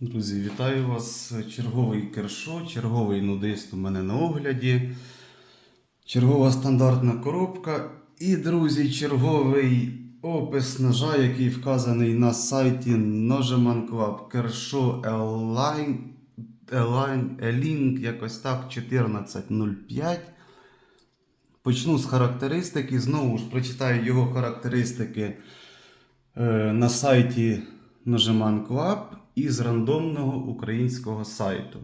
Друзі, вітаю вас. Черговий кершо, черговий нудист у мене на огляді. Чергова стандартна коробка. І, друзі, черговий опис ножа, який вказаний на сайті Nojeman Club. Кершо Align, Align, якось так, 1405. Почну з характеристики. Знову ж прочитаю його характеристики е, на сайті Ножеман Club і з рандомного українського сайту.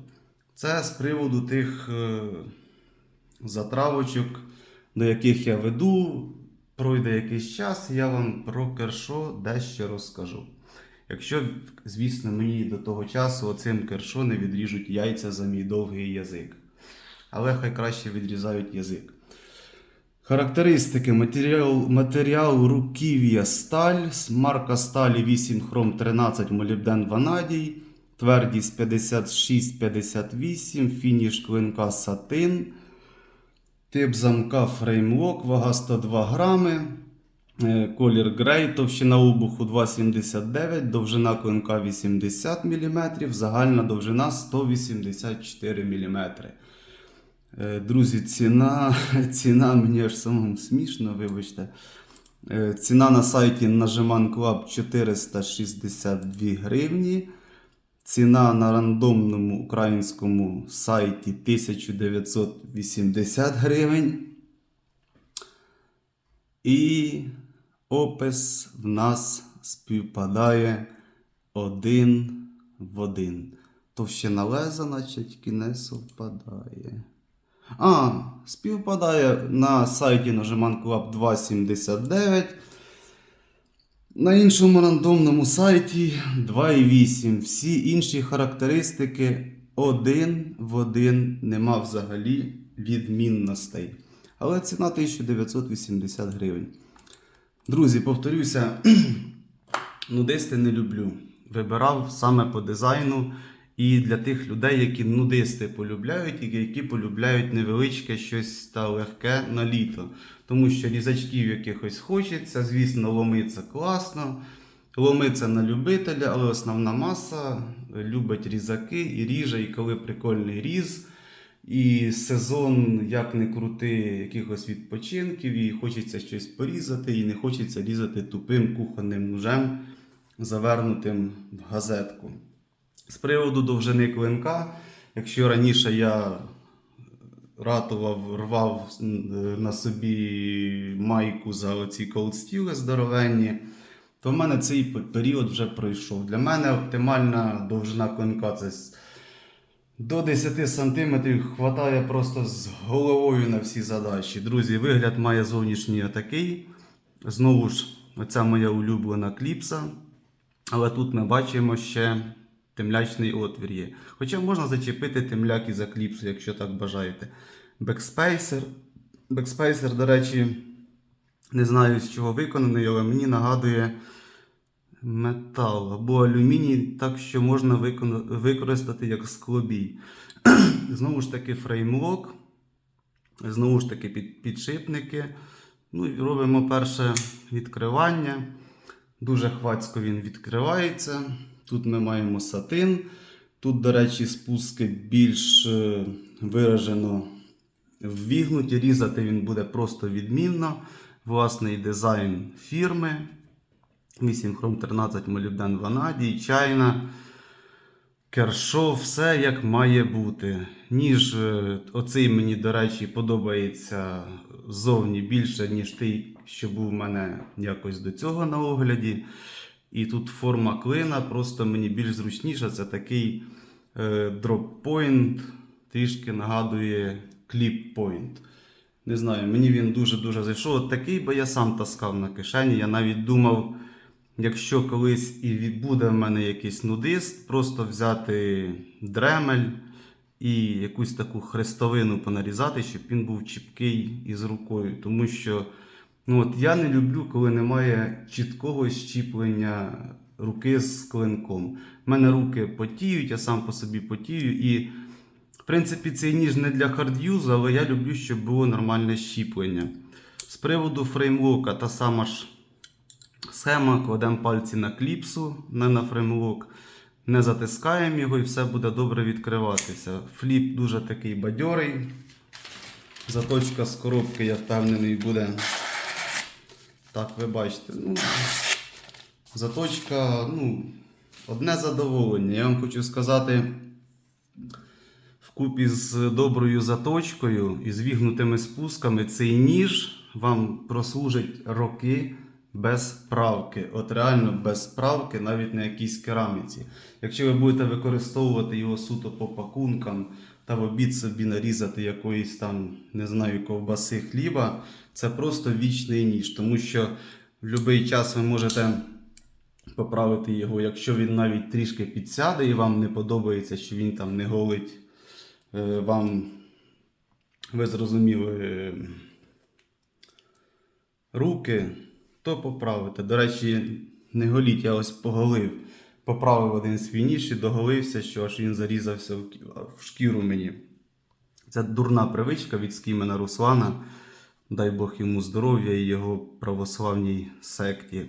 Це з приводу тих е, затравочок, до яких я веду. Пройде якийсь час, я вам про кершо дещо розкажу. Якщо, звісно, мені до того часу оцим кершо не відріжуть яйця за мій довгий язик. Але хай краще відрізають язик. Характеристики: матеріал, матеріал руків'я сталь, марка сталі 8 хром 13 молібден ванадій, твердість 56-58, фініш клинка сатин, тип замка фреймлок, вага 102 грами, е, колір грей, товщина обуху 2,79, довжина клинка 80 мм, загальна довжина 184 мм. Е, Друзі, ціна, ціна мені аж самому смішно, вибачте. Е, Ціна на сайті Нажиман Club 462 гривні. Ціна на рандомному українському сайті 1980 гривень. І опис в нас співпадає один в один. Товщина леза, наче тільки не совпадає. А, співпадає на сайті Нажиман Club 2.79. На іншому рандомному сайті 2.8. Всі інші характеристики один в один нема взагалі відмінностей. Але ціна 1980 гривень. Друзі, повторюся, нудисти не люблю. Вибирав саме по дизайну. І для тих людей, які нудисти полюбляють, і які полюбляють невеличке щось та легке на літо. Тому що різачків якихось хочеться, звісно, ломиться класно. Ломиться на любителя, але основна маса любить різаки і ріже, і коли прикольний різ. І сезон, як не крути, якихось відпочинків, і хочеться щось порізати, і не хочеться різати тупим кухонним ножем, завернутим в газетку. З приводу довжини клинка, якщо раніше я ратував, рвав на собі майку за оці колдстіли здоровенні, то в мене цей період вже пройшов. Для мене оптимальна довжина клинка це до 10 см хватає просто з головою на всі задачі. Друзі, вигляд має зовнішній отакий. Знову ж, оця моя улюблена кліпса. Але тут ми бачимо ще темлячний отвір є. Хоча можна зачепити темляк і за кліпсу, якщо так бажаєте. Бекспейсер. Бекспейсер, до речі, не знаю з чого виконаний, але мені нагадує метал або алюміній, так що можна використати як склобій. Знову ж таки, фреймлок. Знову ж таки, під, підшипники. Ну і робимо перше відкривання. Дуже хвацько він відкривається. Тут ми маємо сатин. Тут, до речі, спуски більш е, виражено ввігнуті. Різати він буде просто відмінно. Власний дизайн фірми. 8 хром 13 молібден ванадій, чайна. Кершов, все як має бути. Ніж е, оцей мені, до речі, подобається зовні більше, ніж той, що був у мене якось до цього на огляді. І тут форма клина просто мені більш зручніша. Це такий е, дроп-point, трішки нагадує кліп-point. Не знаю, мені він дуже-дуже зайшов. От такий би я сам таскав на кишені. Я навіть думав, якщо колись і буде в мене якийсь нудист, просто взяти дремель і якусь таку хрестовину понарізати, щоб він був чіпкий із рукою. Тому що ну, от я не люблю, коли немає чіткого щіплення руки з клинком. У мене руки потіють, я сам по собі потію. І, в принципі, цей ніж не для хардюзу, але я люблю, щоб було нормальне щіплення. З приводу фреймлока, та сама ж схема, кладемо пальці на кліпсу, не на фреймлок. не затискаємо його і все буде добре відкриватися. Фліп дуже такий бадьорий. Заточка з коробки, я впевнений, буде. Так, ви бачите. Ну, заточка, ну, одне задоволення. Я вам хочу сказати, вкупі з доброю заточкою і з вігнутими спусками, цей ніж вам прослужить роки без правки. От реально без правки, навіть на якійсь кераміці. Якщо ви будете використовувати його суто по пакункам та в обід собі нарізати якоїсь там, не знаю, ковбаси хліба, це просто вічний ніж, тому що в будь-який час ви можете поправити його, якщо він навіть трішки підсяде і вам не подобається, що він там не голить е, вам, ви зрозуміли, е, руки, то поправите. До речі, не голіть, я ось поголив. Поправив один свій ніж і доголився, що аж він зарізався в шкіру мені. Це дурна привичка від скімена Руслана. Дай Бог йому здоров'я і його православній секті.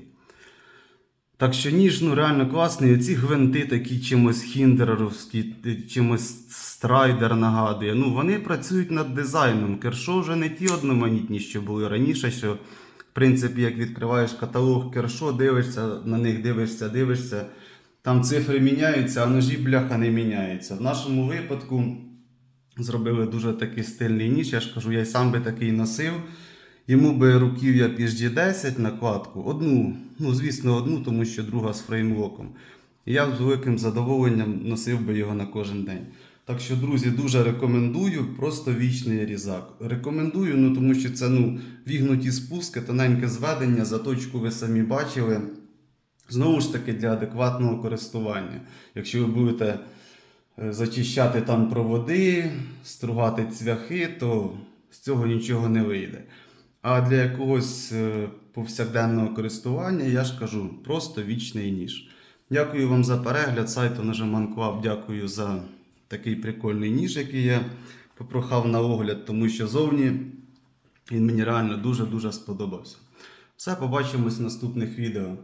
Так що ніж ну, реально класний. Оці гвинти такі чимось хіндеровські, чимось страйдер нагадує. Ну, вони працюють над дизайном. Кершо вже не ті одноманітні, що були раніше. Що, в принципі, як відкриваєш каталог Кершо, дивишся на них, дивишся, дивишся. Там цифри міняються, а ножі бляха не міняються. В нашому випадку зробили дуже такий стильний ніж. Я ж кажу, я й сам би такий носив. Йому би руків'я PHD 10 накладку, одну, ну звісно, одну, тому що друга з фреймлоком. І я з великим задоволенням носив би його на кожен день. Так що, друзі, дуже рекомендую, просто вічний різак. Рекомендую, ну тому що це ну, вігнуті спуски, тоненьке зведення, заточку ви самі бачили. Знову ж таки, для адекватного користування. Якщо ви будете е, зачищати там проводи, стругати цвяхи, то з цього нічого не вийде. А для якогось е, повсякденного користування, я ж кажу, просто вічний ніж. Дякую вам за перегляд сайту Нажиман Club. Дякую за такий прикольний ніж, який я попрохав на огляд, тому що зовні він мені реально дуже-дуже сподобався. Все, побачимось в наступних відео.